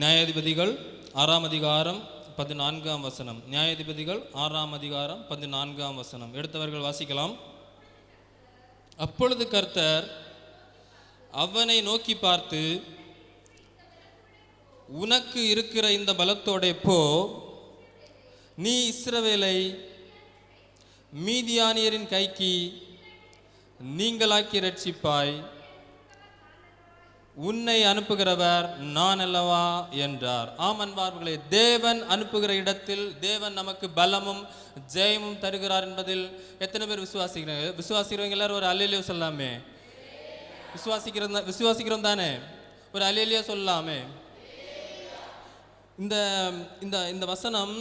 நியாயாதிபதிகள் ஆறாம் அதிகாரம் பதினான்காம் வசனம் நியாயாதிபதிகள் ஆறாம் அதிகாரம் பதினான்காம் வசனம் எடுத்தவர்கள் வாசிக்கலாம். அப்பொழுது கர்த்தர் அவனை நோக்கி பார்த்து உனக்கு இருக்கிற இந்த பலத்தோட போ. நீ இஸ்ரவேலை மீதியானியரின் கைக்கு நீங்களாக்கி ரட்சிப்பாய். உன்னை அனுப்புகிறவர் நான் அல்லவா? என்றார். ஆம் அன்பார்களே தேவன் அனுப்புகிற இடத்தில் தேவன் நமக்கு பலமும் ஜெயமும் தருகிறார் என்பதில் எத்தனை பேர் விசுவாசிக்கிறாங்க? விசுவாசிக்கிறவங்க எல்லாரும் ஒரு அலையிலையோ சொல்லாமே விசுவாசிக்கிறோம் விசுவாசிக்கிறோம் தானே? ஒரு அலையிலையோ சொல்லாமே இந்த இந்த இந்த வசனம்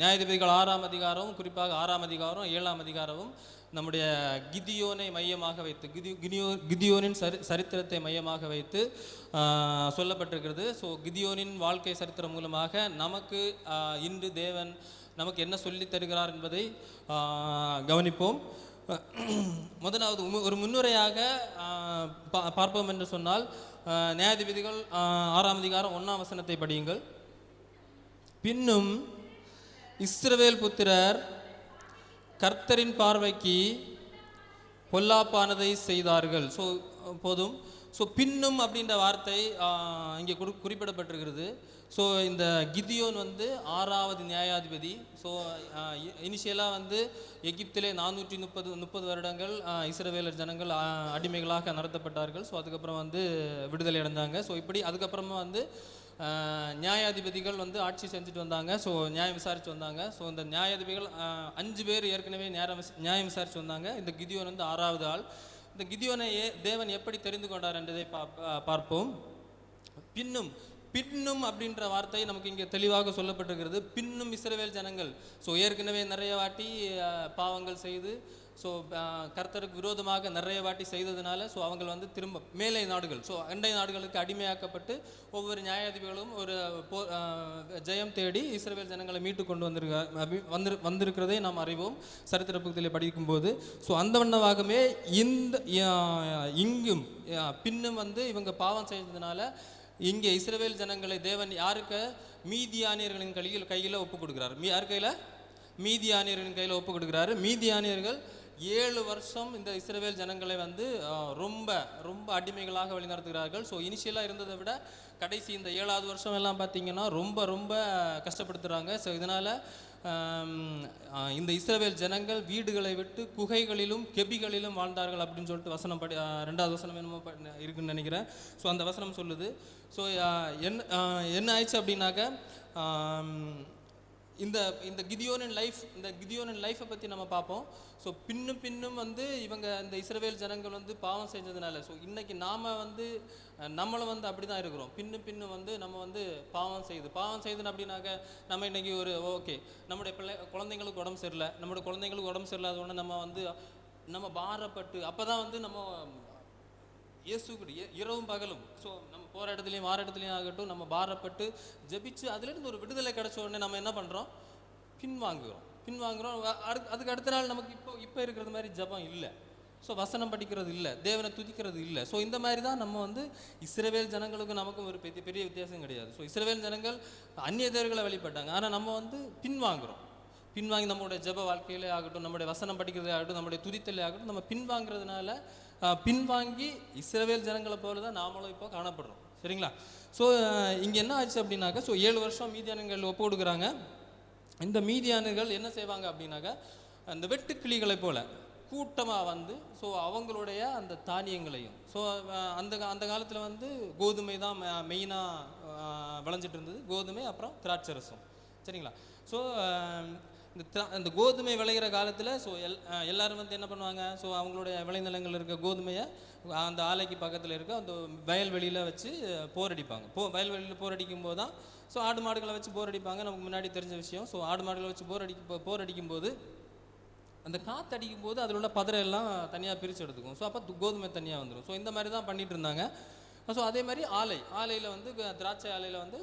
நியாயாதிபதிகள் ஆறாம் அதிகாரம் குறிப்பாக ஆறாம் அதிகாரம் ஏழாம் அதிகாரமும் நம்முடைய கிதியோனை மையமாக வைத்து கிதி கிதியோ கிதியோனின் சரி சரித்திரத்தை மையமாக வைத்து சொல்லப்பட்டிருக்கிறது. ஸோ கிதியோனின் வாழ்க்கை சரித்திரம் மூலமாக நமக்கு இன்று தேவன் நமக்கு என்ன சொல்லி தருகிறார் என்பதை கவனிப்போம். முதலாவது ஒரு முன்னுரையாக பார்ப்போம் என்று சொன்னால் நியாயாதிபதிகள் ஆறாம் அதிகாரம் ஒன்றாம் வசனத்தை படியுங்கள். பின்னும் இஸ்ரவேல் புத்திரர் கர்த்தரின் பார்வைக்கு பொல்லாப்பானதை செய்தார்கள். ஸோ போதும். ஸோ பின்னும் அப்படின்ற வார்த்தை இங்கே குறி குறிப்பிடப்பட்டிருக்கிறது. ஸோ இந்த கிதியோன் வந்து ஆறாவது நியாயாதிபதி. ஸோ இனிஷியலாக வந்து எகிப்திலே நானூற்றி முப்பது முப்பது வருடங்கள் இஸ்ரவேலர் ஜனங்கள் அடிமைகளாக நடத்தப்பட்டார்கள். ஸோ அதுக்கப்புறம் வந்து விடுதலை அடைந்தாங்க. ஸோ இப்படி அதுக்கப்புறமா வந்து நியாயாதிபதிகள் வந்து ஆட்சி செஞ்சுட்டு வந்தாங்க. ஸோ நியாயம் விசாரித்து வந்தாங்க. ஸோ இந்த நியாயாதிபதிகள் அஞ்சு பேர் ஏற்கனவே நேரம் நியாயம் விசாரித்து வந்தாங்க. இந்த கிதியோன் வந்து ஆறாவது ஆள். இந்த கிதியோனை ஏ- தேவன் எப்படி தெரிந்து கொண்டார் என்பதை பார்ப்போம். பின்னும் பின்னும் அப்படின்ற வார்த்தை நமக்கு இங்கே தெளிவாக சொல்லப்பட்டிருக்கிறது. பின்னும் இஸ்ரவேல் ஜனங்கள். ஸோ ஏற்கனவே நிறைய வாட்டி பாவங்கள் செய்து ஸோ கர்த்தருக்கு விரோதமாக நிறைய வாட்டி செய்ததுனால ஸோ அவங்க வந்து திரும்ப மேலை நாடுகள். ஸோ அண்டை நாடுகளுக்கு அடிமையாக்கப்பட்டு ஒவ்வொரு நியாயாதிபதிகளும் ஒரு போ ஜெயம் தேடி இஸ்ரவேல் ஜனங்களை மீட்டு கொண்டு வந்திருக்க வந்து வந்திருக்கிறதை நாம் அறிவோம். சரித்திர புத்தகத்தில் படிக்கும்போது. ஸோ அந்த வண்ணமாகவே இந்த இங்கும் பின்னும் வந்து இவங்க பாவம் செய்ததுனால இங்கே இஸ்ரவேல் ஜனங்களை தேவன் யாருக்கு? மீதியானியர்களின் கையில் கையில் ஒப்பு கொடுக்குறார். மீ யார் கையில்? மீதியானியர்களின் கையில் ஒப்பு கொடுக்குறாரு. மீதியானியர்கள் ஏழு வருஷம் இந்த இஸ்ரவேல் ஜனங்களை வந்து ரொம்ப ரொம்ப அடிமைகளாக வழிநடத்துகிறார்கள். ஸோ இனிஷியலாக இருந்ததை விட கடைசி இந்த ஏழாவது வருஷம் எல்லாம் பார்த்தீங்கன்னா ரொம்ப ரொம்ப கஷ்டப்படுத்துகிறாங்க ஸோ இதனால் இந்த இஸ்ரவேல் ஜனங்கள் வீடுகளை விட்டு குகைகளிலும் கெபிகளிலும் வாழ்ந்தார்கள் அப்படின்னு சொல்லிட்டு வசனம் படி ரெண்டாவது வசனம் என்னமோ இருக்குன்னு நினைக்கிறேன். ஸோ அந்த வசனம் சொல்லுது. ஸோ என்ன என்ன ஆயிடுச்சு அப்படின்னாக்க இந்த இந்த கிதியோனின் லைஃப் இந்த கிதியோனின் லைஃப்பை பற்றி நம்ம பார்ப்போம். ஸோ பின்னும் பின்னும் வந்து இவங்க இந்த இஸ்ரவேல் ஜனங்கள் வந்து பாவம் செஞ்சதுனால ஸோ இன்றைக்கி நாம் வந்து நம்மளும் வந்து அப்படி தான் இருக்கிறோம். பின்னும் பின்னும் வந்து நம்ம வந்து பாவம் செய்யுது பாவம் செய்யுதுன்னு அப்படின்னாக்க நம்ம இன்றைக்கி ஒரு ஓகே நம்முடைய பிள்ளை குழந்தைங்களுக்கு உடம்பு சரியில்லை. நம்முடைய குழந்தைங்களுக்கு உடம்பு சரியில்லாத உடனே நம்ம வந்து நம்ம பாரப்பட்டு அப்போ தான் வந்து நம்ம இயேசு இரவும் பகலும். ஸோ நம்ம போகிற இடத்துலையும் வார இடத்துலையும் ஆகட்டும் நம்ம பாரப்பட்டு ஜபிச்சு அதுலேருந்து ஒரு விடுதலை கிடச்ச உடனே நம்ம என்ன பண்ணுறோம் பின்வாங்குகிறோம். பின்வாங்குகிறோம். அடுத்து அதுக்கு அடுத்த நாள் நமக்கு இப்போ இப்போ இருக்கிறது மாதிரி ஜெபம் இல்லை. ஸோ வசனம் படிக்கிறது இல்லை. தேவனை துதிக்கிறது இல்லை. ஸோ இந்த மாதிரி தான் நம்ம வந்து இஸ்ரவேல் ஜனங்களுக்கும் நமக்கும் ஒரு பெரிய பெரிய வித்தியாசம் கிடையாது. ஸோ இஸ்ரவேல் ஜனங்கள் அந்நிய தேவர்களை வழிபட்டாங்க. ஆனால் நம்ம வந்து பின்வாங்குகிறோம் பின்வாங்கி நம்மளுடைய ஜெப வாழ்க்கையிலே ஆகட்டும் நம்முடைய வசனம் படிக்கிறதே ஆகட்டும் நம்முடைய துதித்தலே ஆகட்டும் நம்ம பின்வாங்குறதுனால பின்வாங்கி இஸ்ரவேல் ஜனங்களை போல தான் நாமளும் இப்போ காணப்படுறோம். சரிங்களா? ஸோ இங்கே என்ன ஆச்சு அப்படின்னாக்கா ஸோ ஏழு வருஷம் மீதியானங்கள் ஒப்பு கொடுக்குறாங்க. இந்த மீதியானர்கள் என்ன செய்வாங்க அப்படின்னாக்கா அந்த வெட்டுக்கிளிகளை போல கூட்டமாக வந்து ஸோ அவங்களுடைய அந்த தானியங்களையும் ஸோ அந்த அந்த காலத்தில் வந்து கோதுமை தான் மெயினாக விளைஞ்சிட்டு இருந்தது. கோதுமை அப்புறம் திராட்சரசம் சரிங்களா? ஸோ இந்த இந்த கோதுமை விளைகிற காலத்தில் ஸோ எல் எல்லோரும் வந்து என்ன பண்ணுவாங்க? ஸோ அவங்களுடைய விளைநிலங்கள் இருக்க கோதுமையை அந்த ஆலைக்கு பக்கத்தில் இருக்க அந்த வயல்வெளியில் வச்சு போர் அடிப்பாங்க போ வயல்வெளியில் போர் அடிக்கும் போது தான் ஸோ ஆடு மாடுகளை வச்சு போர் அடிப்பாங்க நமக்கு முன்னாடி தெரிஞ்ச விஷயம். ஸோ ஆடு மாடுகளை வச்சு போர் அடிக்க போர் அடிக்கும்போது அந்த காற்று அடிக்கும் போது அதில் உள்ள பதரை எல்லாம் தனியாக பிரித்து எடுத்துக்கும். ஸோ அப்போ கோதுமை தனியாக வந்துடும் ஸோ இந்த மாதிரி தான் பண்ணிகிட்டு இருந்தாங்க. ஸோ அதே மாதிரி ஆலை ஆலையில் வந்து க- திராட்சை ஆலையில் வந்து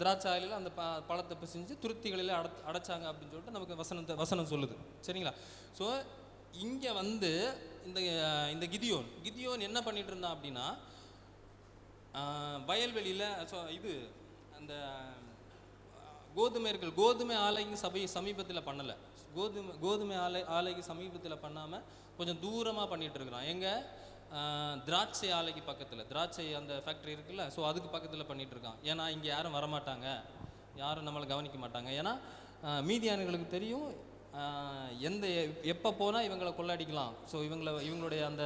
திராட்சை ஆலையில் அந்த ப பழத்தை பிசைஞ்சு துருத்திகளில் அட அடைச்சாங்க அப்படின்னு சொல்லிட்டு நமக்கு வசனத்தை வசனம் சொல்லுது. சரிங்களா? ஸோ இங்கே வந்து இந்த இந்த கிதியோன் கிதியோன் என்ன பண்ணிட்டு இருந்தான் அப்படின்னா வயல்வெளியில் ஸோ இது அந்த கோதுமைகள் கோதுமை ஆலைக்கு சபை சமீபத்தில் பண்ணலை. கோதுமை கோதுமை ஆலை ஆலைக்கு சமீபத்தில் பண்ணாமல் கொஞ்சம் தூரமாக பண்ணிகிட்டு இருக்கிறான். எங்கே? திராட்சை ஆலைக்கு பக்கத்தில். திராட்சை அந்த ஃபேக்ட்ரி இருக்குல்ல ஸோ அதுக்கு பக்கத்தில் பண்ணிகிட்ருக்கான் ஏன்னா இங்கே யாரும் வரமாட்டாங்க. யாரும் நம்மளை கவனிக்க மாட்டாங்க. ஏன்னா ஆஹ், மீதியானுங்களுக்கு தெரியும் எந்த எப்போ போனால் இவங்களை கொள்ளடிக்கலாம். ஸோ இவங்களை இவங்களுடைய அந்த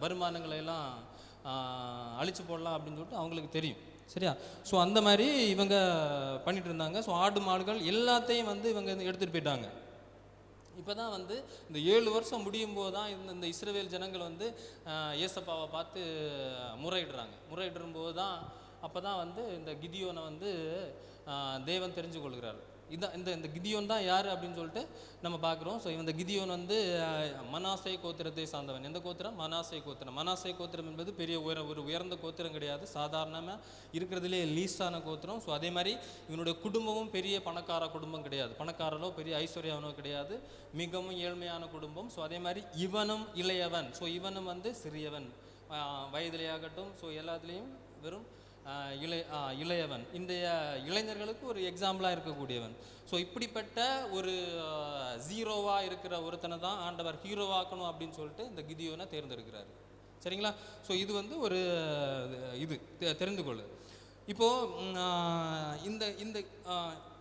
வருமானங்களை எல்லாம் அழிச்சு போடலாம் அப்படின்னு சொல்லிட்டு அவங்களுக்கு தெரியும். சரியா? ஸோ அந்த மாதிரி இவங்க பண்ணிகிட்டு இருந்தாங்க ஸோ ஆடு மாடுகள் எல்லாத்தையும் வந்து இவங்க எடுத்துகிட்டு போயிட்டாங்க. இப்போ தான் வந்து இந்த ஏழு வருஷம் முடியும் போது தான் இந்த இந்த இஸ்ரவேல் ஜனங்கள் வந்து இயேசப்பாவை ஏசப்பாவை பார்த்து முறையிடுறாங்க. முறையிடும் போது தான் அப்போ தான் வந்து இந்த கிதியோனை வந்து ஆஹ், தேவன் தெரிஞ்சு கொள்கிறார் இதான் இந்த இந்த கிதியோன் தான் யார் அப்படின்னு சொல்லிட்டு நம்ம பார்க்குறோம். ஸோ இந்த கிதியோன் வந்து மனாசை கோத்திரத்தை சார்ந்தவன். எந்த கோத்திரம்? மனாசை கோத்திரம். மனாசை கோத்திரம் என்பது பெரிய உயர ஒரு உயர்ந்த கோத்திரம் கிடையாது. சாதாரணமாக இருக்கிறதுலே லீஸ்டான கோத்திரம். ஸோ அதே மாதிரி இவனுடைய குடும்பமும் பெரிய பணக்கார குடும்பம் கிடையாது. பணக்காரனோ பெரிய ஐஸ்வர்யாவனோ கிடையாது. மிகவும் ஏழ்மையான குடும்பம். ஸோ அதே மாதிரி இவனும் இளையவன். ஸோ இவனும் வந்து சிறியவன். வயதிலேயாகட்டும். ஸோ எல்லாத்துலேயும் வெறும் இளைய இளையவன். இன்றைய இளைஞர்களுக்கு ஒரு எக்ஸாம்பிளாக இருக்கக்கூடியவன். ஸோ இப்படிப்பட்ட ஒரு ஜீரோவாக இருக்கிற ஒருத்தனை தான் ஆண்டவர் ஹீரோவாக்கணும் அப்படின்னு சொல்லிட்டு இந்த கிதியோனை தேர்ந்தெடுக்கிறாரு. சரிங்களா? ஸோ இது வந்து ஒரு இது தெ- தெரிந்து கொள்ளு இப்போது இந்த இந்த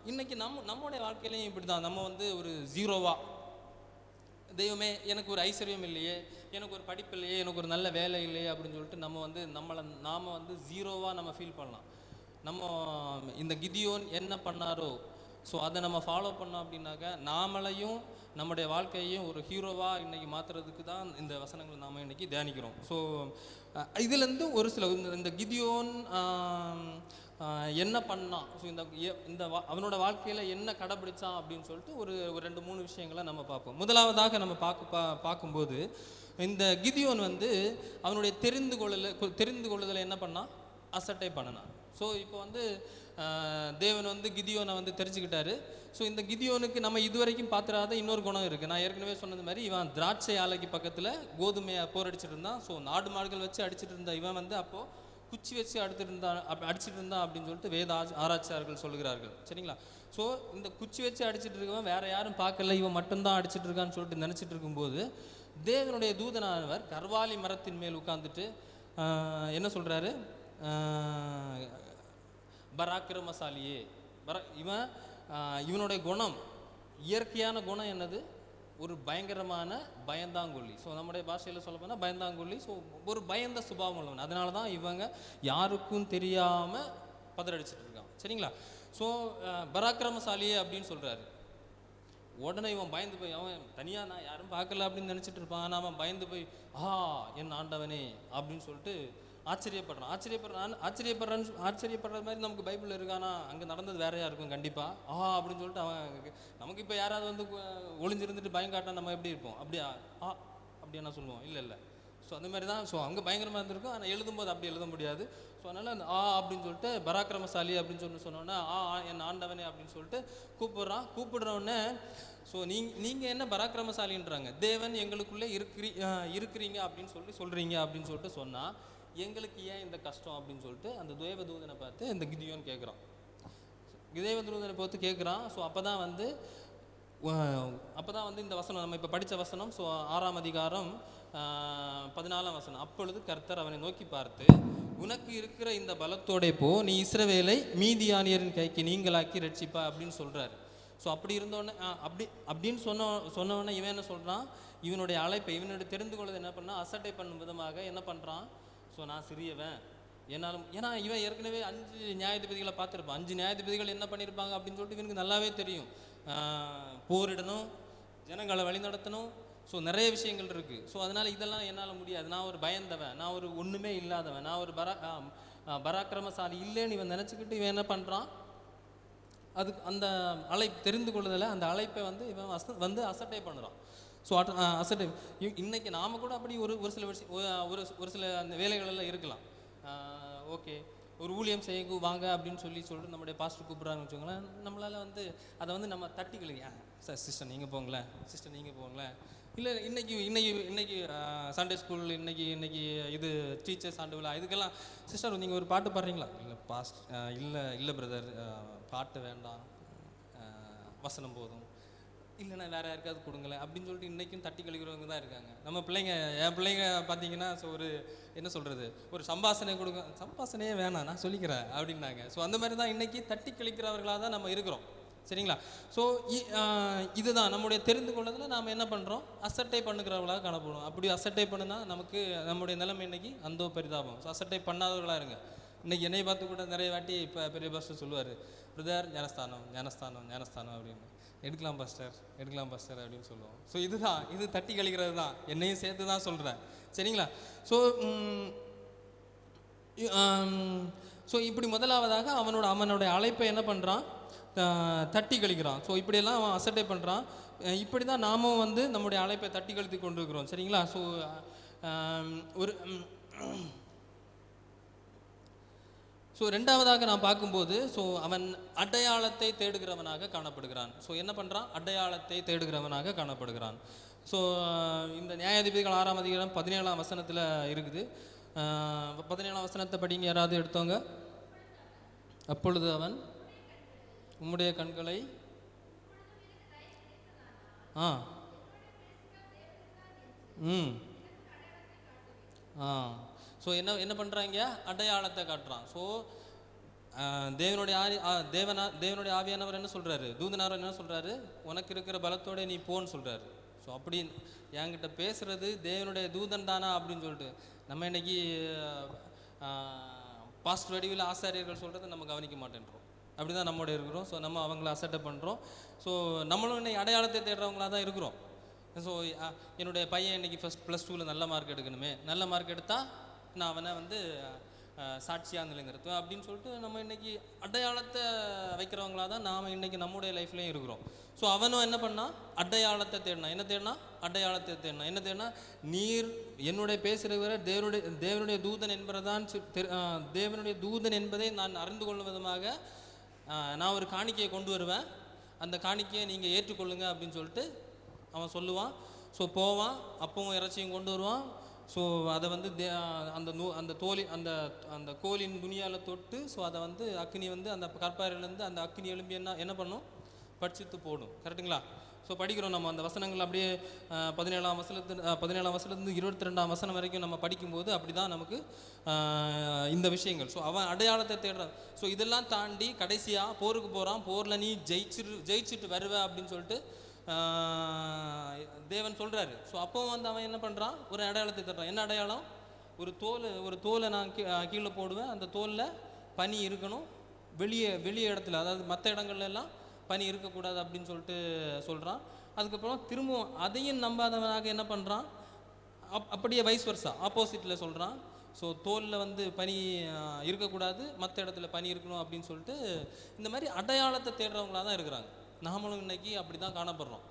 இன்றைக்கி நம் நம்ம நம்முடைய வாழ்க்கையிலையும் இப்படி தான் நம்ம வந்து ஒரு ஜீரோவாக தெய்வமே எனக்கு ஒரு ஐஸ்வர்யம் இல்லையே எனக்கு ஒரு படிப்பு இல்லையே எனக்கு ஒரு நல்ல வேலை இல்லையே அப்படின்னு சொல்லிட்டு நம்ம வந்து நம்மளை நாம் வந்து ஜீரோவாக நம்ம ஃபீல் பண்ணலாம். நம்ம இந்த கிதியோன் என்ன பண்ணாரோ ஸோ அதை நம்ம ஃபாலோ பண்ணோம் அப்படின்னாக்க நாமளையும் நம்முடைய வாழ்க்கையையும் ஒரு ஹீரோவாக இன்றைக்கி மாற்றுறதுக்கு தான் இந்த வசனங்களை நாம் இன்றைக்கி தியானிக்கிறோம். ஸோ இதுலேருந்து ஒரு சில இந்த இந்த கிதியோன் என்ன பண்ணான்? ஸோ இந்த இந்த வா- அவனோட வாழ்க்கையில் என்ன கடைபிடிச்சான் அப்படின்னு சொல்லிட்டு ஒரு ஒரு ரெண்டு மூணு விஷயங்களை நம்ம பார்ப்போம். முதலாவதாக நம்ம பார்க்க பா பார்க்கும்போது இந்த கிதியோன் வந்து அவனுடைய தெரிந்து கொள்ளல தெரிந்து கொள்ளுதலை என்ன பண்ணான்? அசட்டை பண்ணினான். ஸோ இப்போ வந்து தேவன் வந்து கிதியோனை வந்து தெரிஞ்சுக்கிட்டாரு. ஸோ இந்த கிதியோனுக்கு நம்ம இதுவரைக்கும் பார்த்துறாத இன்னொரு குணம் இருக்குது நான் ஏற்கனவே சொன்னது மாதிரி இவன் திராட்சை ஆலைக்கு பக்கத்தில் கோதுமையை போரடிச்சிட்டு இருந்தான். ஸோ நாடு மாடுகள் வச்சு அடிச்சிட்டு இருந்த இவன் வந்து அப்போது குச்சி வச்சு அடுத்துட்டு இருந்தா அப் அடிச்சிட்டு இருந்தான் அப்படின்னு சொல்லிட்டு வேத ஆராய்ச்சியாளர்கள் சொல்கிறார்கள் சரிங்களா? ஸோ இந்த குச்சி வச்சு அடிச்சிட்டு இருக்கவன் வேற யாரும் பார்க்கல இவன் மட்டும்தான் அடிச்சிட்டு இருக்கான்னு சொல்லிட்டு நினச்சிட்டு இருக்கும்போது தேவனுடைய தூதனானவர் கர்வாலி மரத்தின் மேல் உட்காந்துட்டு என்ன சொல்கிறாரு பராக்கிரமசாலியே. பர இவன் இவனுடைய குணம் இயற்கையான குணம் என்னது? ஒரு பயங்கரமான பயந்தாங்கொல்லி. ஸோ நம்முடைய பாஷையில் சொல்ல போனால் பயந்தாங்கொல்லி. ஸோ ஒரு பயந்த சுபாவம் உள்ளவன். அதனால தான் இவங்க யாருக்கும் தெரியாமல் பதறடிச்சிட்டு இருக்கான் சரிங்களா? ஸோ பராக்கிரமசாலியே அப்படின்னு சொல்கிறாரு உடனே இவன் பயந்து போய் அவன் தனியாக நான் யாரும் பார்க்கல அப்படின்னு நினச்சிட்டு இருப்பான். ஆனால் அவன் பயந்து போய் ஆ என் ஆண்டவனே அப்படின்னு சொல்லிட்டு ஆச்சரியப்படுறான் ஆச்சரியப்படுறான் ஆச்சரியப்படுறான் ஆச்சரியப்படுற மாதிரி நமக்கு பைபிள் இருக்கானா அங்கே நடந்தது வேறையாக இருக்கும் கண்டிப்பாக ஆ அப்படின்னு சொல்லிட்டு அவன் நமக்கு இப்போ யாராவது வந்து ஒளிஞ்சிருந்துட்டு பயம் காட்டினா நம்ம எப்படி இருப்போம்? அப்படியா? ஆ அப்படி என்ன சொல்லுவோம். இல்லை இல்லை. ஸோ அந்த மாதிரி தான். ஸோ அங்கே பயங்கரமாக இருந்திருக்கும். ஆனால் எழுதும்போது அப்படி எழுத முடியாது. ஸோ அதனால் அந்த ஆ அப்படின்னு சொல்லிட்டு பராக்கிரமசாலி அப்படின்னு சொல்லி சொன்னோன்னே ஆ ஆ, என் ஆண்டவனே அப்படின்னு சொல்லிட்டு கூப்பிட்றான். கூப்பிடுறோடனே ஸோ நீங்கள் நீங்கள் என்ன பராக்கிரமசாலின்றாங்க? தேவன் எங்களுக்குள்ளே இருக்கிறீ இருக்கிறீங்க அப்படின்னு சொல்லி சொல்கிறீங்க அப்படின்னு சொல்லிட்டு சொன்னால் எங்களுக்கு ஏன் இந்த கஷ்டம் அப்படின்னு சொல்லிட்டு அந்த தேவதூதனை பார்த்து இந்த கிதியோன்னு கேட்குறான் தேவதூதனை பார்த்து கேட்குறான் ஸோ அப்போ தான் வந்து அப்போ தான் வந்து இந்த வசனம் நம்ம இப்போ படித்த வசனம் ஸோ ஆறாம் அதிகாரம் பதினாலாம் வசனம். அப்பொழுது கர்த்தர் அவனை நோக்கி பார்த்து உனக்கு இருக்கிற இந்த பலத்தோட போ நீ இஸ்ரவேலை மீதியானியரின் கைக்கு நீங்களாக்கி ரட்சிப்பா அப்படின்னு சொல்கிறாரு ஸோ அப்படி இருந்தோடனே அப்படி அப்படின்னு சொன்ன சொன்னவொடனே இவன் என்ன சொல்கிறான் இவனுடைய அழைப்பை இவனுடைய தெரிந்து கொள்வது என்ன பண்ணால் அசட்டை பண்ணும் விதமாக என்ன பண்ணுறான் ஸோ நான் சிறியவன். என்னாலும் ஏன்னா இவன் ஏற்கனவே அஞ்சு நியாயாதிபதிகளை பார்த்துருப்பான். அஞ்சு நியாயாதிபதிகள் என்ன பண்ணியிருப்பாங்க அப்படின்னு சொல்லிட்டு இவனுக்கு நல்லாவே தெரியும். போரிடணும் ஜனங்களை வழிநடத்தணும் ஸோ நிறைய விஷயங்கள் இருக்குது ஸோ அதனால் இதெல்லாம் என்னால் முடியாது. நான் ஒரு பயந்தவன். நான் ஒரு ஒன்றுமே இல்லாதவன். நான் ஒரு பரா பராக்கிரமசாலி இல்லைன்னு இவன் நினச்சிக்கிட்டு இவன் என்ன பண்ணுறான் அதுக்கு அந்த அழைப்பு தெரிந்து கொள்ளுதல அந்த அழைப்பை வந்து இவன் அச வந்து அசட்டை பண்ணுறான். ஸோ அட் இ- இன்னைக்கு நாம் கூட அப்படி ஒரு ஒரு சில விஷயம் ஒரு ஒரு சில அந்த வேலைகளெல்லாம் இருக்கலாம். ஓகே. ஒரு ஊழியம் செய்ய வாங்க அப்படின்னு சொல்லி சொல்லிட்டு நம்முடைய பாஸ்டர் கூப்பிட்றாங்கன்னு வச்சுக்கோங்களேன் நம்மளால் வந்து அதை வந்து நம்ம தட்டி சார் சிஸ்டர் நீங்கள் போங்களேன். சிஸ்டர் நீங்கள் போங்களேன். இல்லை இன்னைக்கு இன்னைக்கு இன்னைக்கு சண்டே ஸ்கூல் இன்னைக்கு இன்னைக்கு இது டீச்சர்ஸ் ஆண்டு விழா இதுக்கெல்லாம் சிஸ்டர் நீங்கள் ஒரு பாட்டு பாடுறீங்களா? இல்லை பாஸ்ட் இல்லை இல்லை பிரதர் பாட்டு வேண்டாம். வசனம் போதும். இல்லைண்ணா வேறு யாருக்காவது கொடுங்களேன் அப்படின்னு சொல்லிட்டு இன்றைக்கும் தட்டி கழிக்கிறவங்க தான் இருக்காங்க. நம்ம பிள்ளைங்க என் பிள்ளைங்க பார்த்தீங்கன்னா ஸோ ஒரு என்ன சொல்கிறது ஒரு சம்பாசனை கொடுங்க. சம்பாசனையே வேணாம் நான் சொல்லிக்கிறேன் அப்படின்னாங்க. ஸோ அந்த மாதிரி தான் இன்றைக்கி தட்டி கழிக்கிறவர்களாக தான் நம்ம இருக்கிறோம். சரிங்களா? ஸோ இதுதான். நம்முடைய தெரிந்து கொள்ளதில் நாம் என்ன பண்ணுறோம் அசட்டை பண்ணுக்கிறவர்களாக காணப்படும். அப்படி அசட்டை பண்ணுனா நமக்கு நம்முடைய நிலைமை இன்றைக்கி அந்தோ பரிதாபம். ஸோ அசட்டை பண்ணாதவர்களாக இருங்க. இன்னைக்கு என்னை பார்த்து கூட நிறைய வாட்டி இப்போ பெரிய பாஸ்டர் சொல்லுவார் பிரதர் ஞானஸ்தானம் ஞானஸ்தானம் ஞானஸ்தானம் அப்படின்னு. எடுக்கலாம் பாஸ்டர். எடுக்கலாம் பாஸ்டர் அப்படின்னு சொல்லுவோம். ஸோ இதுதான். இது தட்டி கழிக்கிறது தான் என்னையும் சேர்த்து தான் சொல்கிறேன் சரிங்களா ஸோ ஸோ இப்படி முதலாவதாக அவனோட அவனுடைய அழைப்பை என்ன பண்ணுறான் தட்டி கழிக்கிறான். ஸோ இப்படியெல்லாம் அவன் அசட்டை பண்ணுறான் இப்படி தான் நாமும் வந்து நம்முடைய அழைப்பை தட்டி கழித்து கொண்டிருக்கிறோம். சரிங்களா? ஸோ ஒரு ஸோ ரெண்டாவதாக நான் பார்க்கும்போது ஸோ அவன் அடையாளத்தை தேடுகிறவனாக காணப்படுகிறான். ஸோ என்ன பண்ணுறான் அடையாளத்தை தேடுகிறவனாக காணப்படுகிறான். ஸோ இந்த நியாயாதிபதிகள் ஆறாம் அதிகாரம் பதினேழாம் வசனத்தில் இருக்குது. பதினேழாம் வசனத்தை படிங்க யாராவது எடுத்தவங்க? அப்பொழுது அவன் உம்முடைய கண்களை ஆ ம் ஆ ஸோ என்ன என்ன பண்ணுறாங்க அடையாளத்தை காட்டுறான். ஸோ தேவனுடைய ஆவி ஆ, தேவனா தேவனுடைய ஆவியானவர் என்ன சொல்கிறாரு தூதனார் என்ன சொல்கிறாரு உனக்கு இருக்கிற பலத்தோட நீ போன்னு சொல்கிறாரு ஸோ அப்படி என்கிட்ட பேசுகிறது தேவனுடைய தூதன் தானா அப்படின்னு சொல்லிட்டு. நம்ம இன்னைக்கு பாஸ்ட் வடிவில் ஆசாரியர்கள் சொல்கிறத நம்ம கவனிக்க மாட்டேன்றோம். அப்படி தான் நம்மோட இருக்கிறோம். ஸோ நம்ம அவங்கள அசட்டை பண்ணுறோம் ஸோ நம்மளும் இன்னைக்கு அடையாளத்தை தேடுறவங்களா தான் இருக்கிறோம். ஸோ என்னுடைய பையன் இன்னைக்கு ஃபஸ்ட் ப்ளஸ் டூவில் நல்ல மார்க் எடுக்கணுமே. நல்ல மார்க் எடுத்தால் நான் அவனை வந்து சாட்சியாக நிலைங்கிறதும் அப்படின்னு சொல்லிட்டு நம்ம இன்னைக்கு அடையாளத்தை வைக்கிறவங்களா தான் நாம் இன்னைக்கு நம்முடைய லைஃப்லேயும் இருக்கிறோம். ஸோ அவனும் என்ன பண்ணான் அடையாளத்தை தேடினான் என்ன தேடினா? அடையாளத்தை தேடினா. என்ன தேடினா? நீர் என்னுடைய பேசுகிறவரை தேவனுடைய தேவனுடைய தூதன் என்பதுதான் தேவனுடைய தூதன் என்பதை நான் அறிந்து கொள்ளும் விதமாக நான் ஒரு காணிக்கையை கொண்டு வருவேன். அந்த காணிக்கையை நீங்கள் ஏற்றுக்கொள்ளுங்க அப்படின்னு சொல்லிட்டு அவன் சொல்லுவான். ஸோ போவான். அப்பவும் இறைச்சியும் கொண்டு வருவான். ஸோ அதை வந்து தே அந்த நூ அந்த தோலி அந்த அந்த கோலின் துணியால் தொட்டு ஸோ அதை வந்து அக்னி வந்து அந்த கற்பாறையிலேருந்து அந்த அக்னி எலும்பி என்ன என்ன பண்ணும்? படிச்சுட்டு போடும். கரெக்டுங்களா ஸோ படிக்கிறோம் நம்ம அந்த வசனங்கள் அப்படியே பதினேழாம் வசனத்து பதினேழாம் வசனத்துலேருந்து இருபத்தி ரெண்டாம் வசனம் வரைக்கும் நம்ம படிக்கும்போது அப்படி தான் நமக்கு இந்த விஷயங்கள். ஸோ அவன் அடையாளத்தை தேடுறான். ஸோ இதெல்லாம் தாண்டி கடைசியாக போருக்கு போகிறான் போரில் நீ ஜெயிச்சிரு ஜெயிச்சுட்டு வருவ அப்படின்னு சொல்லிட்டு தேவன் சொல்கிறாரு ஸோ அப்போ வந்து அவன் என்ன பண்ணுறான் ஒரு அடையாளத்தை தேடுறான் என்ன அடையாளம்? ஒரு தோல் ஒரு தோலை நான் கீ- கீழே போடுவேன். அந்த தோலில் பனி இருக்கணும். வெளியே வெளியே இடத்துல அதாவது மற்ற இடங்கள்லாம் பனி இருக்கக்கூடாது அப்படின்னு சொல்லிட்டு சொல்கிறான் அதுக்கப்புறம் திரும்பவும் அதையும் நம்பாதவனாக என்ன பண்ணுறான் அப் அப்படியே வைஸ் வருஷா ஆப்போசிட்டில் சொல்கிறான் ஸோ தோலில் வந்து பனி இருக்கக்கூடாது. மற்ற இடத்துல பனி இருக்கணும் அப்படின்னு சொல்லிட்டு இந்த மாதிரி அடையாளத்தை தேடுறவங்களா தான் இருக்கிறாங்க. நாமளும் இன்னைக்கு அப்படி தான் காணப்படுறோம்.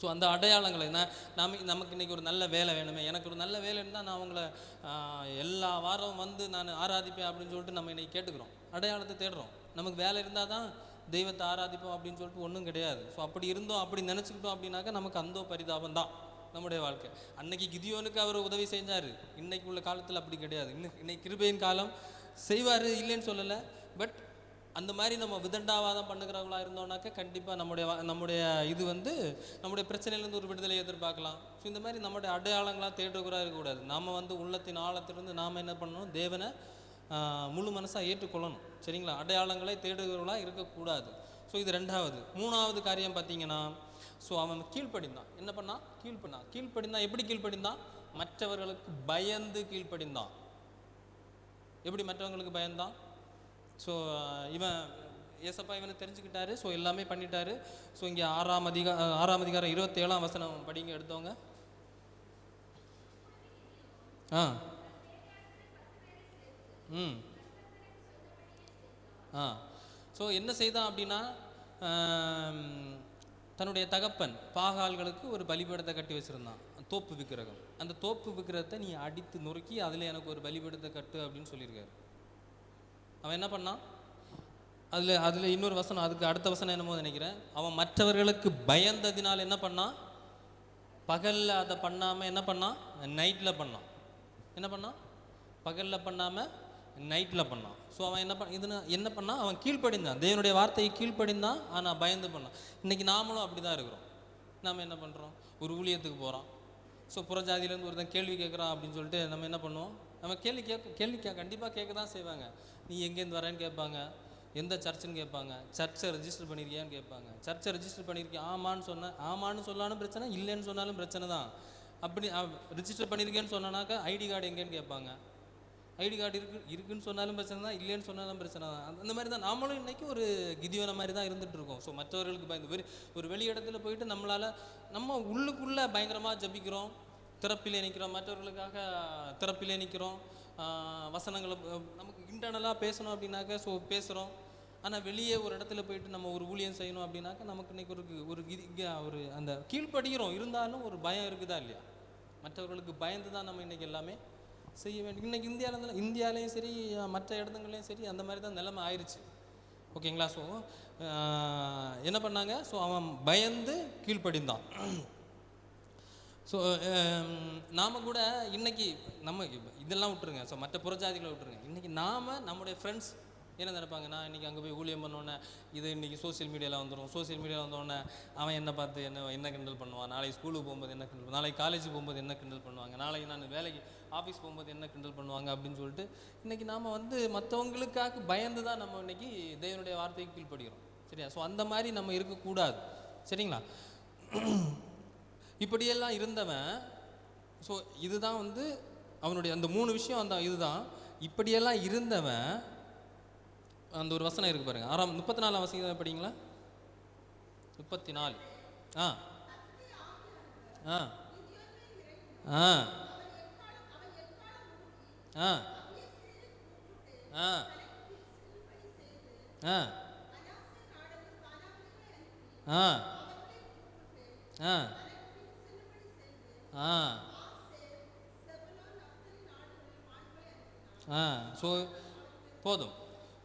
ஸோ அந்த அடையாளங்களை நான் நம்ம நமக்கு இன்றைக்கி ஒரு நல்ல வேலை வேணுமே. எனக்கு ஒரு நல்ல வேலை இருந்தால் நான் அவங்கள எல்லா வாரம் வந்து நான் ஆராதிப்பேன் அப்படின்னு சொல்லிட்டு நம்ம இன்றைக்கி கேட்டுக்கிறோம். அடையாளத்தை தேடுறோம். நமக்கு வேலை இருந்தால் தான் தெய்வத்தை ஆராதிப்போம் அப்படின்னு சொல்லிட்டு ஒன்றும் கிடையாது. ஸோ அப்படி இருந்தோம் அப்படி நினச்சிக்கிட்டோம் அப்படின்னாக்கா நமக்கு அந்த பரிதாபம் தான் நம்முடைய வாழ்க்கை. அன்னைக்கு கிதியோனுக்கு அவர் உதவி செஞ்சார். இன்னைக்கு உள்ள காலத்தில் அப்படி கிடையாது. இன்னும் இன்னைக்கு கிருபையின் காலம் செய்வார் இல்லைன்னு சொல்லலை. பட் அந்த மாதிரி நம்ம விதண்டாவாதம் பண்ணுகிறவங்களா இருந்தோம்னாக்கா கண்டிப்பாக நம்முடைய நம்முடைய இது வந்து நம்முடைய பிரச்சனையிலேருந்து ஒரு விடுதலை எதிர்பார்க்கலாம். ஸோ இந்த மாதிரி நம்முடைய அடையாளங்களாக தேடுகிறா இருக்கக்கூடாது. நாம் வந்து உள்ளத்தின் ஆழத்திலிருந்து நாம் என்ன பண்ணணும்? தேவனை முழு மனசாக ஏற்றுக்கொள்ளணும். சரிங்களா? அடையாளங்களை தேடுகிறவர்களா இருக்கக்கூடாது. ஸோ இது ரெண்டாவது. மூணாவது காரியம் பார்த்தீங்கன்னா ஸோ அவன் கீழ்ப்படிந்தான். என்ன பண்ணான் கீழ்ப்படினான் கீழ்ப்படிந்தான். எப்படி கீழ்ப்படிந்தான்? மற்றவர்களுக்கு பயந்து கீழ்ப்படிந்தான். எப்படி மற்றவங்களுக்கு பயந்தான்? ஸோ uh, இவன் ஏசப்பா இவனை தெரிஞ்சுக்கிட்டாரு. ஸோ எல்லாமே பண்ணிட்டாரு. ஸோ இங்கே ஆறாம் அதிகா ஆறாம் அதிகாரம் இருபத்தேழாம் வசனம் படிங்க எடுத்தவங்க. ஆ. ம். ஆ. ஸோ என்ன செய்தான் அப்படின்னா தன்னுடைய தகப்பன் பாகால்களுக்கு ஒரு பலிபீடத்தை கட்டி வச்சுருந்தான். தோப்பு விக்கிரகம். அந்த தோப்பு விக்கிரகத்தை நீ அடித்து நொறுக்கி அதில் எனக்கு ஒரு பலிபீடத்தை கட்டு அப்படின்னு சொல்லியிருக்காரு. அவன் என்ன பண்ணான்? அதில் அதில் இன்னொரு வசனம் அதுக்கு அடுத்த வசனம் என்னமோ நினைக்கிறேன். அவன் மற்றவர்களுக்கு பயந்ததினால் என்ன பண்ணான்? பகலில் அதை பண்ணாமல் என்ன பண்ணான்? நைட்டில் பண்ணான். என்ன பண்ணான்? பகலில் பண்ணாமல் நைட்டில் பண்ணான். ஸோ அவன் என்ன பண்ண இதுன்னு என்ன பண்ணான்? அவன் கீழ்ப்படிந்தான். தேவனுடைய வார்த்தையை கீழ்ப்படிந்தான் ஆனால் பயந்து பண்ணான் இன்றைக்கி நாமளும் அப்படி தான் இருக்கிறோம். நாம் என்ன பண்ணுறோம் ஒரு ஊழியத்துக்கு போகிறோம் ஸோ புறஜாதியிலேருந்து ஒருத்தன் கேள்வி கேட்குறான் அப்படின்னு சொல்லிட்டு நம்ம என்ன பண்ணுவோம்? நம்ம கேள்வி கேட்க கேள்வி கே கண்டிப்பாக கேட்க தான் செய்வாங்க. நீ எங்கேருந்து வரேன்னு கேட்பாங்க. எந்த சர்ச்சுன்னு கேட்பாங்க. சர்ச்சை ரெஜிஸ்டர் பண்ணியிருக்கியான்னு கேட்பாங்க. சர்ச்சை ரெஜிஸ்டர் பண்ணியிருக்கியா ஆமான்னு சொன்ன ஆமான்னு சொன்னாலும் பிரச்சனை இல்லைன்னு சொன்னாலும் பிரச்சனை தான். அப்படி ரிஜிஸ்டர் பண்ணியிருக்கேன்னு சொன்னானாக்கா ஐடி கார்டு எங்கேன்னு கேட்பாங்க. ஐடி கார்டு இருக்கு இருக்குன்னு சொன்னாலும் பிரச்சனை தான் இல்லைன்னு சொன்னாலும் பிரச்சனை தான். அந்த- மாதிரி தான் நாமளும் இன்றைக்கி ஒரு கிதியோன மாதிரி தான் இருந்துகிட்ருக்கோம் ஸோ மற்றவர்களுக்கு பயந்து ஒரு வெளி இடத்துல போயிட்டு நம்மளால நம்ம உள்ளுக்குள்ளே பயங்கரமாக ஜபிக்கிறோம். திறப்பிலே நிற்கிறோம். மற்றவர்களுக்காக திறப்பிலே நிற்கிறோம். வசனங்களை நமக்கு இன்டர்னலாக பேசணும் அப்படின்னாக்க ஸோ பேசுகிறோம் ஆனால் வெளியே ஒரு இடத்துல போயிட்டு நம்ம ஒரு ஊழியம் செய்யணும் அப்படின்னாக்க நமக்கு இன்றைக்கி ஒரு ஒரு இது ஒரு அந்த கீழ்ப்படுகிறோம். இருந்தாலும் ஒரு பயம் இருக்குதா இல்லையா? மற்றவர்களுக்கு பயந்து தான் நம்ம இன்றைக்கி எல்லாமே செய்ய வேண்டும். இன்றைக்கி இந்தியாவில் இந்தியாலையும் சரி மற்ற இடத்துங்களையும் சரி அந்த மாதிரி தான் நிலைமை ஆயிடுச்சு ஓகேங்களா? ஸோ என்ன பண்ணாங்க? ஸோ அவன் பயந்து கீழ்ப்படிந்தான். ஸோ um, நாம் கூட இன்றைக்கி நம்ம இதெல்லாம் விட்டுருங்க. ஸோ மற்ற புறஜாதிகளை விட்டுருங்க. இன்றைக்கி நாம் நம்முடைய ஃப்ரெண்ட்ஸ் என்ன நினைப்பாங்க நான் இன்றைக்கி அங்கே போய் ஊழியம் பண்ணோன்னே இது இன்றைக்கி சோஷியல் மீடியாவில் வந்துடும் சோஷியல் மீடியாவில் வந்தோடனே அவன் என்ன பார்த்து என்ன என்ன கிண்டல் பண்ணுவான்? நாளைக்கு ஸ்கூலுக்கு போகும்போது என்ன கிண்டல் நாளைக்கு காலேஜ் போகும்போது என்ன கிண்டல் பண்ணுவாங்க? நாளைக்கு நான் வேலைக்கு ஆஃபீஸ் போகும்போது என்ன கிண்டல் பண்ணுவாங்க? அப்படின்னு சொல்லிட்டு இன்றைக்கி நாம் வந்து மற்றவங்களுக்காக பயந்து தான் நம்ம இன்னைக்கு தேவனுடைய வார்த்தைக்கு கீழ்ப்படுகிறோம். சரியா? ஸோ அந்த மாதிரி நம்ம இருக்கக்கூடாது. சரிங்களா? இப்படியெல்லாம் இருந்தவன் ஸோ இதுதான் வந்து அவனுடைய அந்த மூணு விஷயம் அந்த இதுதான். இப்படியெல்லாம் இருந்தவன் அந்த ஒரு வசனம் இருக்கு பாருங்க. ஆறாம் முப்பத்தி நாலாம் வசனம் படிங்களா முப்பத்தி நாலு ஆ. ஆ. ஆ. ஆ. ஆ. ஆ. ஆ. ஆ. ஆ. ஆ ஸோ போதும்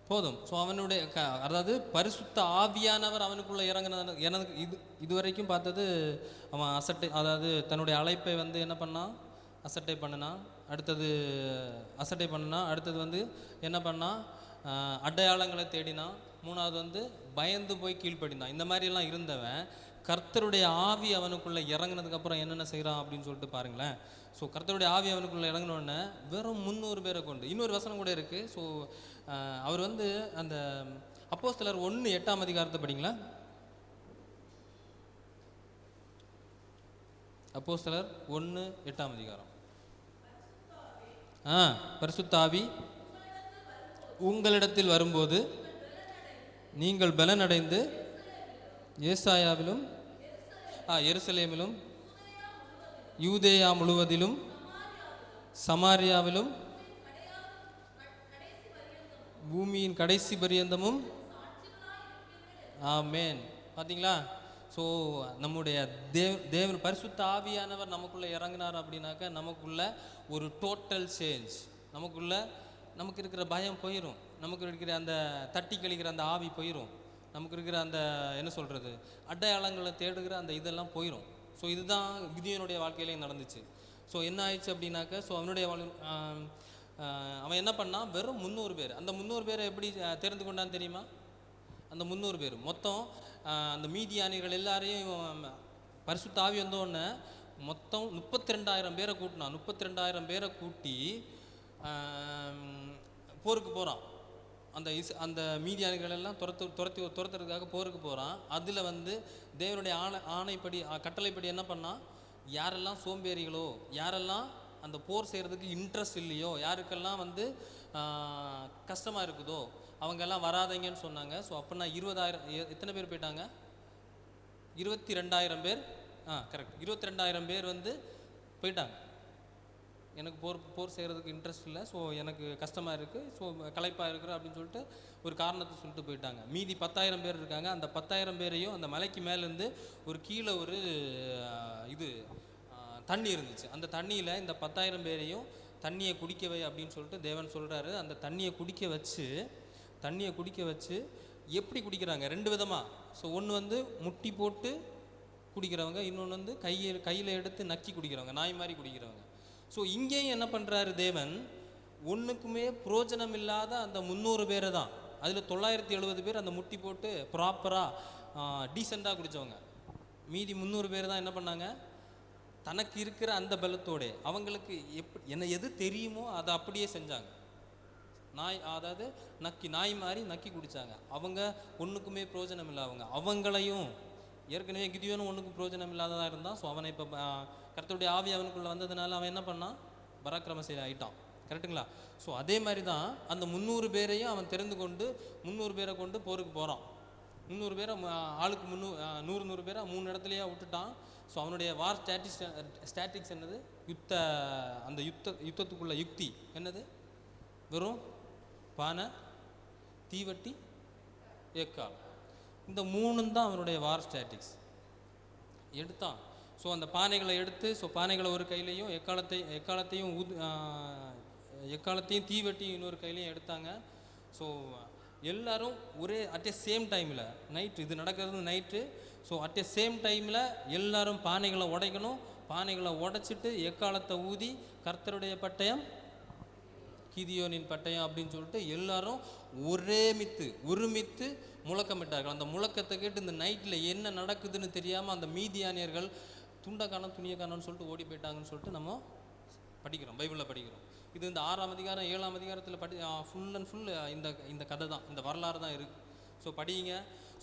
போதும். ஸோ அவனுடைய க அதாவது பரிசுத்த ஆவியானவர் அவனுக்குள்ளே இறங்கினது எனக்கு இது இதுவரைக்கும் பார்த்தது அவன் அசட்டை அதாவது தன்னுடைய அழைப்பை வந்து என்ன பண்ணான் அசட்டை பண்ணினான் அடுத்தது அசட்டை பண்ணினான் அடுத்தது வந்து என்ன பண்ணான் அடையாளங்களை தேடினான் மூணாவது வந்து பயந்து போய் கீழ்ப்படினான் இந்த மாதிரிலாம் இருந்தவன் கர்த்தருடைய ஆவி அவனுக்குள்ளே இறங்கினதுக்கப்புறம் என்னென்ன செய்கிறான் அப்படின்னு சொல்லிட்டு பாருங்களேன். ஸோ கர்த்தருடைய ஆவி அவனுக்குள்ளே இறங்கினோடனே வெறும் முந்நூறு பேரை கொண்டு இன்னொரு வசனம் கூட இருக்குது ஸோ அவர் வந்து அந்த அப்போஸ்தலர் ஒன்று எட்டாம் அதிகாரத்தை படிங்களா? அப்போஸ்தலர் ஒன்று எட்டாம் அதிகாரம். ஆ பரிசுத்தாவி உங்களிடத்தில் வரும்போது நீங்கள் பலனடைந்து ஏசாயாவிலும் எருசலேமிலும் யூதேயா முழுவதிலும் சமாரியாவிலும் பூமியின் கடைசி பரியந்தமும். ஆமேன். பார்த்தீங்களா ஸோ நம்முடைய தேவ் தேவன் பரிசுத்த ஆவியானவர் நமக்குள்ளே இறங்கினார் அப்படின்னாக்க நமக்குள்ள ஒரு டோட்டல் சேஞ்ச் நமக்குள்ள நமக்கு இருக்கிற பயம் போயிடும் நமக்கு இருக்கிற அந்த தட்டி கழிக்கிற அந்த ஆவி போயிடும் நமக்கு இருக்கிற அந்த என்ன சொல்கிறது அடையாளங்களை தேடுகிற அந்த இதெல்லாம் போயிடும் ஸோ இதுதான் கிதியனுடைய வாழ்க்கையிலையும் நடந்துச்சு. ஸோ என்ன ஆயிடுச்சு அப்படின்னாக்க ஸோ அவனுடைய வாழ் அவன் என்ன பண்ணான் வெறும் முந்நூறு பேர். அந்த முந்நூறு பேரை எப்படி தேர்ந்து தெரிந்து கொண்டான்னு தெரியுமா? அந்த முந்நூறு பேர். மொத்தம் அந்த மீதியானிகள் எல்லாரையும் பரிசு தாவி வந்தோடனே மொத்தம் முப்பத்தி ரெண்டாயிரம் பேரை கூட்டினான். முப்பத்தி ரெண்டாயிரம் பேரை கூட்டி போருக்கு போகிறான் அந்த இஸ் அந்த மீதியானிகள் எல்லாம் துரத்து துரத்தி துரத்துறதுக்காக போருக்கு போகிறான் அதில் வந்து தேவனுடைய ஆணை ஆணைப்படி கட்டளைப்படி என்ன பண்ணான் யாரெல்லாம் சோம்பேறிகளோ யாரெல்லாம் அந்த போர் செய்கிறதுக்கு இன்ட்ரெஸ்ட் இல்லையோ யாருக்கெல்லாம் வந்து கஷ்டமாக இருக்குதோ அவங்கெல்லாம் வராதீங்கன்னு சொன்னாங்க. ஸோ அப்படின்னா இருபதாயிரம் எத்தனை பேர் போயிட்டாங்க? இருபத்தி ரெண்டாயிரம் பேர் ஆ கரெக்ட் இருபத்தி ரெண்டாயிரம் பேர் வந்து போயிட்டாங்க. எனக்கு போர் போர் செய்கிறதுக்கு இன்ட்ரெஸ்ட் இல்லை. ஸோ எனக்கு கஷ்டமாக இருக்குது ஸோ களைப்பாக இருக்கிற அப்படின்னு சொல்லிட்டு ஒரு காரணத்தை சொல்லிட்டு போயிட்டாங்க. மீதி பத்தாயிரம் பேர் இருக்காங்க. அந்த பத்தாயிரம் பேரையும் அந்த மலைக்கு மேலேருந்து ஒரு கீழே ஒரு இது தண்ணி இருந்துச்சு. அந்த தண்ணியில் இந்த பத்தாயிரம் பேரையும் தண்ணியை குடிக்க வை அப்படின்னு சொல்லிட்டு தேவன் சொல்கிறாரு அந்த தண்ணியை குடிக்க வச்சு தண்ணியை குடிக்க வச்சு எப்படி குடிக்கிறாங்க? ரெண்டு விதமாக ஸோ ஒன்று வந்து முட்டி போட்டு குடிக்கிறவங்க இன்னொன்று வந்து கையில் கையில் எடுத்து நக்கி குடிக்கிறவங்க நாய் மாதிரி குடிக்கிறவங்க. ஸோ இங்கேயும் என்ன பண்ணுறாரு தேவன்? ஒன்றுக்குமே புரோஜனம் இல்லாத அந்த முந்நூறு பேரை தான். அதில் தொள்ளாயிரத்தி எழுபது பேர் அந்த முட்டி போட்டு ப்ராப்பராக டீசெண்டாக குடித்தவங்க மீதி முந்நூறு பேர் தான் என்ன பண்ணாங்க? தனக்கு இருக்கிற அந்த பலத்தோடே அவங்களுக்கு எப் என்ன எது தெரியுமோ அதை அப்படியே செஞ்சாங்க. நாய் அதாவது நக்கி நாய் மாதிரி நக்கி குடித்தாங்க அவங்க ஒன்றுக்குமே பிரயோஜனம் இல்லை அவங்க அவங்களையும் ஏற்கனவே கிதியோனும் ஒன்றுக்கும் பிரயோஜனம் இல்லாததாக இருந்தால் ஸோ அவனை இப்போ கருத்துடைய ஆவி அவனுக்குள்ளே வந்ததுனால அவன் என்ன பண்ணான்? பராக்கிரமசீலி ஆயிட்டான். கரெக்ட்டுங்களா? ஸோ அதே மாதிரி தான் அந்த முந்நூறு பேரையும் அவன் தெரிந்து கொண்டு முந்நூறு பேரை கொண்டு போருக்கு போகிறான் முந்நூறு பேரை ஆளுக்கு முந்நூ நூறு நூறு பேரை மூணு இடத்துலையே விட்டுட்டான். ஸோ அவனுடைய வார் ஸ்டாட்டிக்ஸ் ஸ்டாட்டிக்ஸ் என்னது? யுத்த அந்த யுத்த யுத்தத்துக்குள்ள யுக்தி. என்னது? வெறும் பானை தீவட்டி ஏக்கால். இந்த மூணும் தான் அவனுடைய வார் ஸ்டாட்டிக்ஸ் எடுத்தான். ஸோ அந்த பானைகளை எடுத்து ஸோ பானைகளை ஒரு கையிலையும் எக்காலத்தை எக்காலத்தையும் ஊது எக்காலத்தையும் தீவெட்டியும் இன்னொரு கையிலையும் எடுத்தாங்க. ஸோ எல்லாரும் ஒரே அட் எ சேம் டைமில் நைட்டு இது நடக்கிறது night so at a same டைமில் எல்லாரும் பானைகளை உடைக்கணும். பானைகளை உடைச்சிட்டு எக்காலத்தை ஊதி கர்த்தருடைய பட்டயம் கிதியோனின் பட்டயம் அப்படின்னு சொல்லிட்டு எல்லாரும் ஒரே மித்து ஒருமித்து முழக்கமிட்டார்கள். அந்த முழக்கத்தை கேட்டு இந்த நைட்டில் என்ன நடக்குதுன்னு தெரியாமல் அந்த மீதியானியர்கள் துண்டை காணோம் துணியை காணோம்னு சொல்லிட்டு ஓடி போயிட்டாங்கன்னு சொல்லிட்டு நம்ம படிக்கிறோம் பைபிளில் படிக்கிறோம். இது இந்த ஆறாம் அதிகாரம் ஏழாம் அதிகாரத்தில் படி ஃபுல் அண்ட் ஃபுல் இந்த இந்த கதை தான் இந்த வரலாறு தான் இருக்குது ஸோ படிங்க.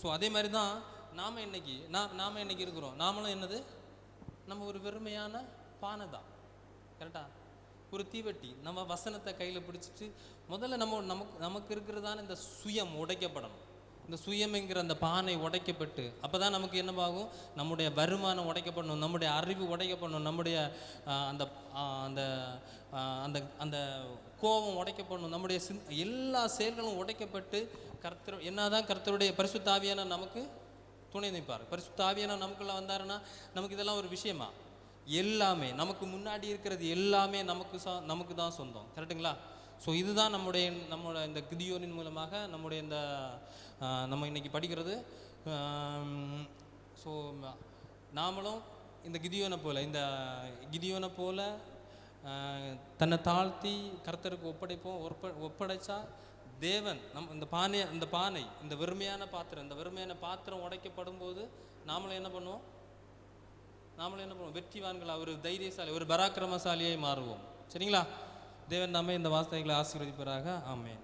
ஸோ அதே மாதிரி தான் நாம் இன்னைக்கு நான் நாம் இன்னைக்கு இருக்கிறோம். நாமளும் என்னது? நம்ம ஒரு வெறுமையான பானை தான். கரெக்டாக ஒரு தீவெட்டி நம்ம வசனத்தை கையில் பிடிச்சிட்டு முதல்ல நம்ம நமக்கு நமக்கு இருக்கிறதான இந்த சுயம் உடைக்கப்படணும். இந்த சுயம்ங்கிற அந்த பானை உடைக்கப்பட்டு அப்போ தான் நமக்கு என்னவாகும்? நம்முடைய வருமானம் உடைக்கப்படணும் நம்முடைய அறிவு உடைக்கப்படணும் நம்முடைய அந்த அந்த அந்த அந்த கோபம் உடைக்கப்படணும் நம்முடைய சிந் எல்லா செயல்களும் உடைக்கப்பட்டு கர்த்தர் என்னதான் கர்த்தருடைய பரிசுத்தாவியான நமக்கு துணை நிற்பார். பரிசுத்தாவியான நமக்குள்ள வந்தாருன்னா நமக்கு இதெல்லாம் ஒரு விஷயமா? எல்லாமே நமக்கு முன்னாடி இருக்கிறது எல்லாமே நமக்கு சா நமக்கு தான் சொந்தம். கரெக்டுங்களா ஸோ இதுதான் நம்முடைய நம்மளோட இந்த கிதியோனின் மூலமாக நம்முடைய இந்த நம்ம இன்றைக்கி படிக்கிறது ஸோ நாமளும் இந்த கிதியோனை போல் இந்த கிதியோனை போல் தன்னை தாழ்த்தி கர்த்தருக்கு ஒப்படைப்போம் ஒப்ப ஒப்படைச்சா தேவன் நம் இந்த பானை இந்த பானை இந்த வெறுமையான பாத்திரம் இந்த வெறுமையான பாத்திரம் உடைக்கப்படும் போது நாமளும் என்ன பண்ணுவோம்? நாமளும் என்ன பண்ணுவோம்? வெற்றிவான்களா ஒரு தைரியசாலி ஒரு பராக்கிரமசாலியாய் மாறுவோம். சரிங்களா? தேவன் நாமே இந்த வார்த்தைகளை ஆசீர்வதிப்பதாக ஆமேன்.